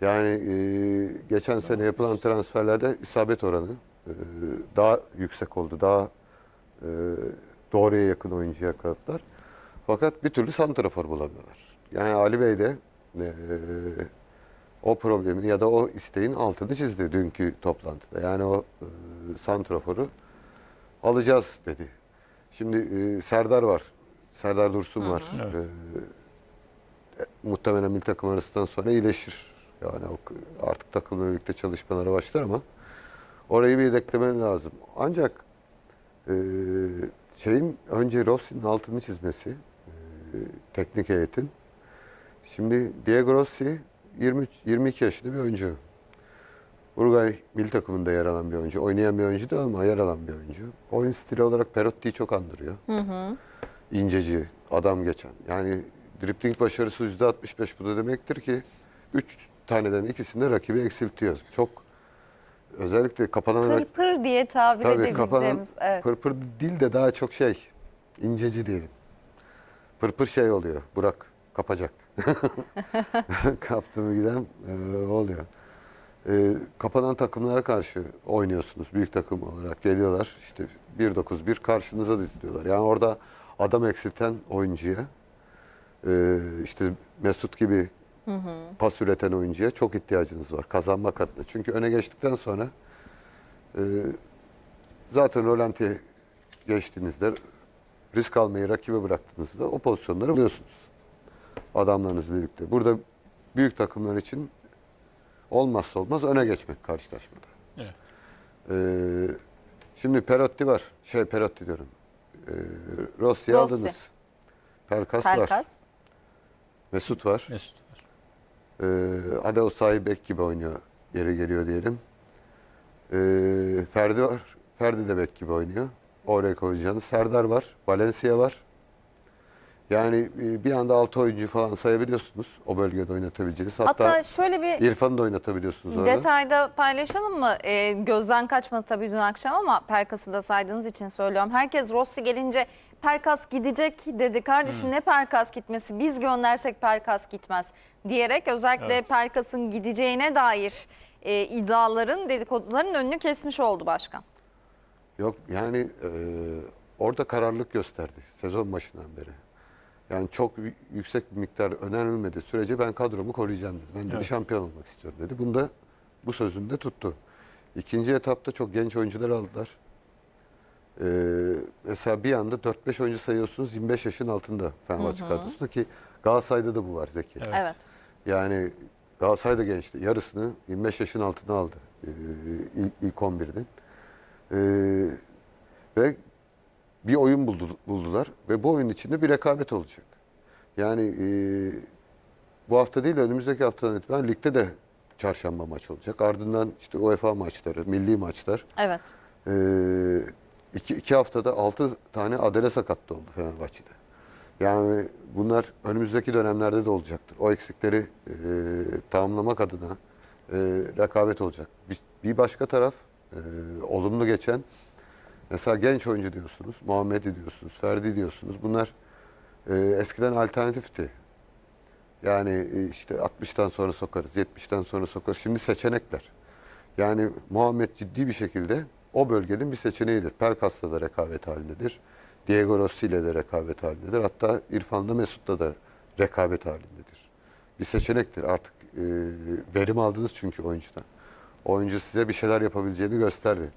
Yani e, geçen sene yapılan transferlerde isabet oranı e, daha yüksek oldu. Daha e, doğruya yakın oyuncu yakaladılar. Fakat bir türlü santrafor bulamıyorlar. Yani Ali Bey de e, o problemin ya da o isteğin altını çizdi dünkü toplantıda. Yani o e, santraforu alacağız dedi. Şimdi e, Serdar var. Serdar Dursun var. Evet. E, muhtemelen milli takım arasından sonra iyileşir. Yani artık takımla birlikte çalışmalara başlar ama orayı bir yedeklemen lazım. Ancak e, şeyin önce Rossi'nin altını çizmesi e, teknik heyetin. Şimdi Diego Rossi 23 22 yaşında bir oyuncu. Uruguay milli takımında yer alan bir oyuncu. Oynayan bir oyuncu değil ama yer alan bir oyuncu. Oyun stili olarak Perotti'yi çok andırıyor. İnceci, adam geçen. Yani dripling başarısı %65 bu da demektir ki 3 taneden ikisini rakibi eksiltiyor. Çok özellikle kapanan rak- Pırpır diye tabir Tabii kapanan edebileceğimiz. Evet. pırpır değil de daha çok şey inceci diyelim. Pırpır şey oluyor. Burak kapacak. Kaptı mı giden e, oluyor. E, kapanan takımlara karşı oynuyorsunuz. Büyük takım olarak geliyorlar. İşte 1-9-1 karşınıza diziliyorlar. Yani orada adam eksilten oyuncuya e, işte Mesut gibi pas üreten oyuncuya çok ihtiyacınız var. Kazanmak adına. Çünkü öne geçtikten sonra e, zaten Rolanti'ye geçtiğinizde risk almayı rakibe bıraktığınızda o pozisyonları buluyorsunuz. Adamlarınızla birlikte. Burada büyük takımlar için olmazsa olmaz öne geçmek karşılaşmada. Evet. Ee, şimdi Perotti var. Şey Perotti diyorum. Ee, Rossi'yi Rossi. aldınız. Pelkas, var. Pelkas. Mesut var. Mesut var. Ee, hadi o sahi bek gibi oynuyor. Yeri geliyor diyelim. Ee, Ferdi var. Ferdi de bek gibi oynuyor. Oraya koyacağınız. Serdar var. Valencia var. Yani e, bir anda 6 oyuncu falan sayabiliyorsunuz. O bölgede oynatabileceğiniz. Hatta, Hatta şöyle bir İrfan'ı da oynatabiliyorsunuz orada. Detayda paylaşalım mı? Ee, gözden kaçmadı tabii dün akşam ama Perkas'ı da saydığınız için söylüyorum. Herkes Rossi gelince Perkas gidecek dedi. Kardeşim ne Perkas gitmesi? Biz göndersek Perkas gitmez diyerek özellikle Evet. Perkas'ın gideceğine dair e, iddiaların, dedikoduların önünü kesmiş oldu başkan. Yok yani e, orada kararlılık gösterdi sezon başından beri. Yani çok yü- yüksek bir miktar önerilmedi sürece ben kadromu koruyacağım dedi. Ben dedi Evet. şampiyon olmak istiyorum dedi. Bunda bu sözünde tuttu. İkinci etapta çok genç oyuncular aldılar. Ee, mesela bir anda 4-5 oyuncu sayıyorsunuz 25 yaşın altında Fenerbahçe kadrosunda ki Galatasaray'da da bu var Zeki. Evet. Evet. Yani Galatasaray da gençti. Yarısını 25 yaşın altına aldı ee, ilk, ilk 11'den. Ee, ve bir oyun buldu, buldular ve bu oyun içinde bir rekabet olacak. Yani e, bu hafta değil de önümüzdeki haftadan itibaren ligde de çarşamba maç olacak. Ardından işte UEFA maçları, milli maçlar. Evet. Ee, iki, iki haftada altı tane adele sakatlı oldu Fenerbahçe'de. Yani bunlar önümüzdeki dönemlerde de olacaktır. O eksikleri e, tamamlamak adına e, rekabet olacak. Bir, bir başka taraf e, olumlu geçen mesela genç oyuncu diyorsunuz, Muhammed'i diyorsunuz, Ferdi diyorsunuz. Bunlar e, eskiden alternatifti. Yani e, işte 60'tan sonra sokarız, 70'ten sonra sokarız. Şimdi seçenekler. Yani Muhammed ciddi bir şekilde o bölgenin bir seçeneğidir. Pelkas'la da rekabet halindedir. Diego Rossi ile de rekabet halindedir. Hatta İrfan'la Mesut'la da rekabet halindedir. Bir seçenektir. Artık e, verim aldınız çünkü oyuncudan. Oyuncu size bir şeyler yapabileceğini gösterdi.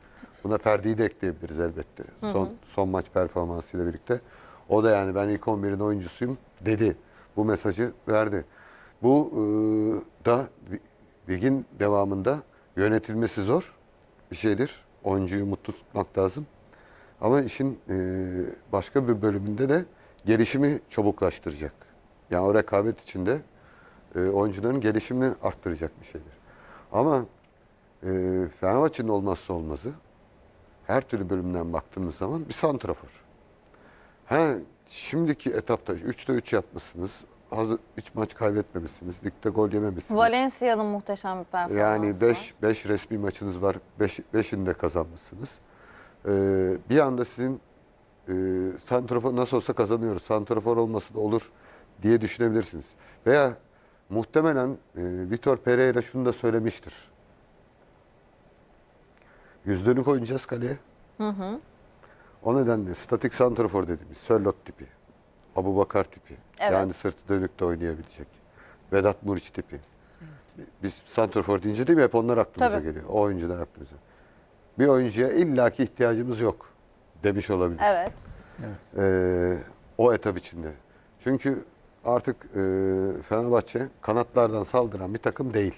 Buna Ferdi'yi de ekleyebiliriz elbette. Son, son maç performansıyla birlikte. O da yani ben ilk 11'in oyuncusuyum dedi. Bu mesajı verdi. Bu e, da ligin devamında yönetilmesi zor bir şeydir. Oyuncuyu mutlu tutmak lazım. Ama işin e, başka bir bölümünde de gelişimi çabuklaştıracak. Yani o rekabet içinde e, oyuncuların gelişimini arttıracak bir şeydir. Ama e, Fenerbahçe'nin olmazsa olmazı her türlü bölümden baktığımız zaman bir santrafor. Ha, şimdiki etapta 3'te 3 yapmışsınız. Hazır, hiç maç kaybetmemişsiniz. Ligde gol yememişsiniz. Valencia'nın muhteşem bir performansı Yani var. 5 5 resmi maçınız var. 5 5'ini de kazanmışsınız. Ee, bir anda sizin e, santrafor nasıl olsa kazanıyoruz. Santrafor olması da olur diye düşünebilirsiniz. Veya muhtemelen e, Vitor Pereira şunu da söylemiştir. Yüzlünü koyacağız kaleye. O nedenle statik santrafor dediğimiz Sörlot tipi, Abu Bakar tipi, Evet. yani sırtı dönük de oynayabilecek, Vedat Muriç tipi. Biz santrafor deyince değil mi hep onlar aklımıza Tabii. geliyor. O oyuncular aklımıza. Bir oyuncuya illaki ihtiyacımız yok demiş olabilir. Evet. Ee, o etap içinde. Çünkü artık e, Fenerbahçe kanatlardan saldıran bir takım değil.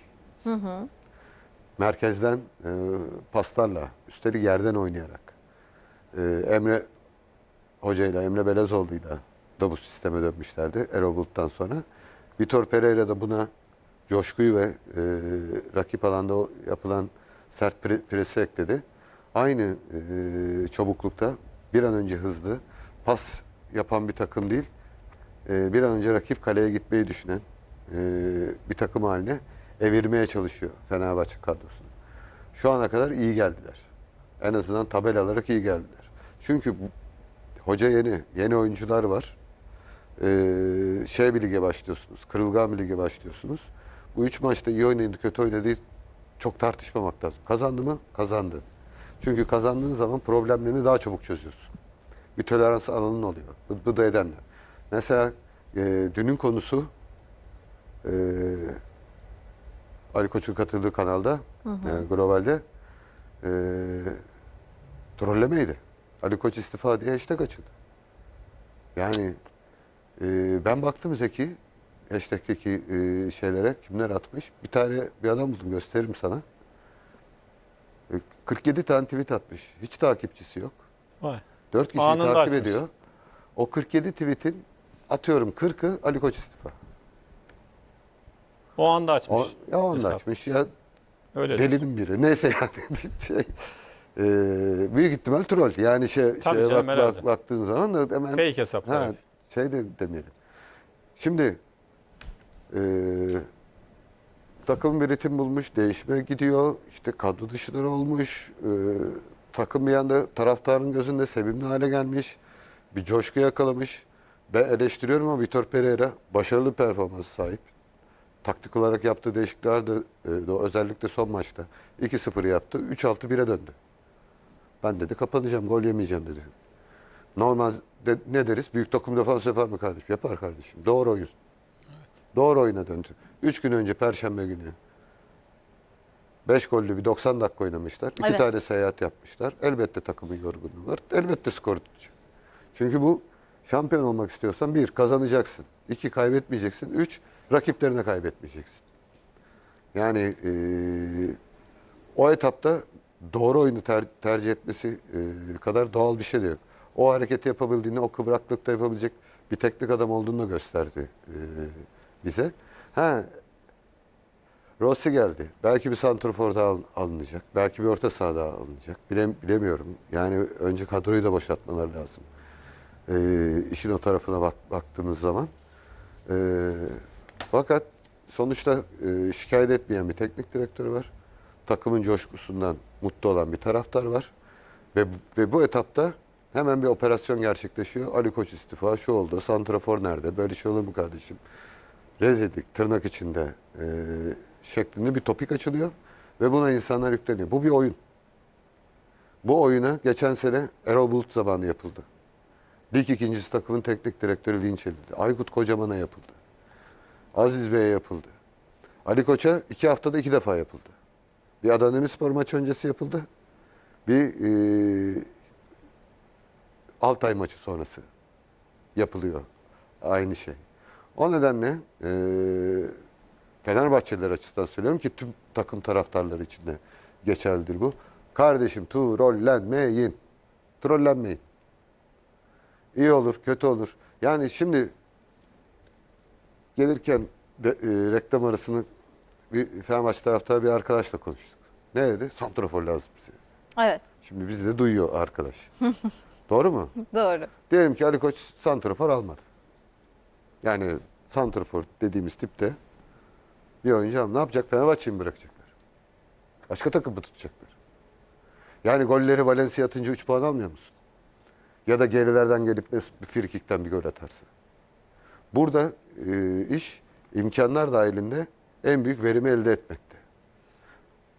Merkezden e, paslarla, üstelik yerden oynayarak. E, Emre Hoca ile Emre Belezoğlu'yla da bu sisteme dönmüşlerdi Erol Bulut'tan sonra. Vitor Pereira da buna coşkuyu ve e, rakip alanda yapılan sert pre- presi ekledi. Aynı e, çabuklukta bir an önce hızlı pas yapan bir takım değil, e, bir an önce rakip kaleye gitmeyi düşünen e, bir takım haline evirmeye çalışıyor Fenerbahçe kadrosunu. Şu ana kadar iyi geldiler. En azından tabela olarak iyi geldiler. Çünkü hoca yeni, yeni oyuncular var. Ee, şey bir lige başlıyorsunuz, kırılgan bir lige başlıyorsunuz. Bu üç maçta iyi oynadı, kötü oynadı çok tartışmamak lazım. Kazandı mı? Kazandı. Çünkü kazandığın zaman problemlerini daha çabuk çözüyorsun. Bir tolerans alanın oluyor. Bu, bu da edenler. Mesela e, dünün konusu e, Ali Koç'un katıldığı kanalda, e, Global'de e, trollemeydi. Ali Koç istifa diye hashtag açıldı. Yani e, ben baktım Zeki hashtag'teki e, şeylere kimler atmış. Bir tane bir adam buldum gösteririm sana. E, 47 tane tweet atmış. Hiç takipçisi yok. Vay. 4 kişiyi Anında takip açmış. ediyor. O 47 tweetin atıyorum 40'ı Ali Koç istifa. O anda açmış. O, ya onu da hesap. açmış ya Öyle. delinin biri. Neyse yani şey, e, büyük ihtimal troll. Yani şey, Tabii şeye canım, bak, bak, baktığın zaman hemen Fake hesap. Ha, tabii. şey de demeyelim. Şimdi e, takım bir ritim bulmuş, değişime gidiyor. İşte kadro dışıları olmuş. E, takım bir anda taraftarın gözünde sevimli hale gelmiş. Bir coşku yakalamış. Ben eleştiriyorum ama Vitor Pereira başarılı performans sahip. Taktik olarak yaptığı değişiklikler de, e, özellikle son maçta 2-0 yaptı. 3-6-1'e döndü. Ben dedi kapanacağım, gol yemeyeceğim dedi. Normal de, ne deriz? Büyük takım defans yapar mı kardeşim? Yapar kardeşim. Doğru oyun. Doğru oyuna döndü. Üç gün önce Perşembe günü 5 gollü bir 90 dakika oynamışlar. İki Evet. tane seyahat yapmışlar. Elbette takımın yorgunluğu var. Elbette skor tutacak. Çünkü bu şampiyon olmak istiyorsan bir kazanacaksın. iki kaybetmeyeceksin. Üç rakiplerine kaybetmeyeceksin. Yani eee, o etapta doğru oyunu ter- tercih etmesi eee, kadar doğal bir şey de yok. O hareketi yapabildiğini, o kıvraklıkta yapabilecek bir teknik adam olduğunu da gösterdi eee, bize. Ha, Rossi geldi. Belki bir santrofor daha al- alınacak. Belki bir orta saha daha alınacak. Bilem, bilemiyorum. Yani önce kadroyu da boşaltmaları lazım. Ee, işin o tarafına bak, baktığımız zaman. Ee, fakat sonuçta e, şikayet etmeyen bir teknik direktör var. Takımın coşkusundan mutlu olan bir taraftar var. Ve, ve bu etapta hemen bir operasyon gerçekleşiyor. Ali Koç istifa, şu oldu, santrafor nerede, böyle şey olur mu kardeşim? Rezillik, tırnak içinde e, şeklinde bir topik açılıyor. Ve buna insanlar yükleniyor. Bu bir oyun. Bu oyuna geçen sene Erol Bulut zamanı yapıldı. Lig ikincisi takımın teknik direktörü linç edildi. Aykut Kocaman'a yapıldı. Aziz Bey'e yapıldı. Ali Koç'a iki haftada iki defa yapıldı. Bir Adana Demirspor maçı öncesi yapıldı. Bir e, Altay maçı sonrası yapılıyor. Aynı şey. O nedenle e, Fenerbahçeliler açısından söylüyorum ki tüm takım taraftarları için de geçerlidir bu. Kardeşim trollenmeyin. Trollenmeyin. İyi olur, kötü olur. Yani şimdi gelirken de, e, reklam arasını bir Fenerbahçe taraftarı bir arkadaşla konuştuk. Ne dedi? Santrafor lazım bize. Evet. Şimdi bizi de duyuyor arkadaş. Doğru mu? Doğru. Diyelim ki Ali Koç santrafor almadı. Yani santrafor dediğimiz tipte bir oyuncu. Ne yapacak? Fenerbahçe'yi mi bırakacaklar? Başka takım mı tutacaklar? Yani golleri Valencia atınca 3 puan almıyor musun? Ya da gerilerden gelip Mesut bir frikikten bir gol atarsa. Burada e, iş imkanlar dahilinde en büyük verimi elde etmek.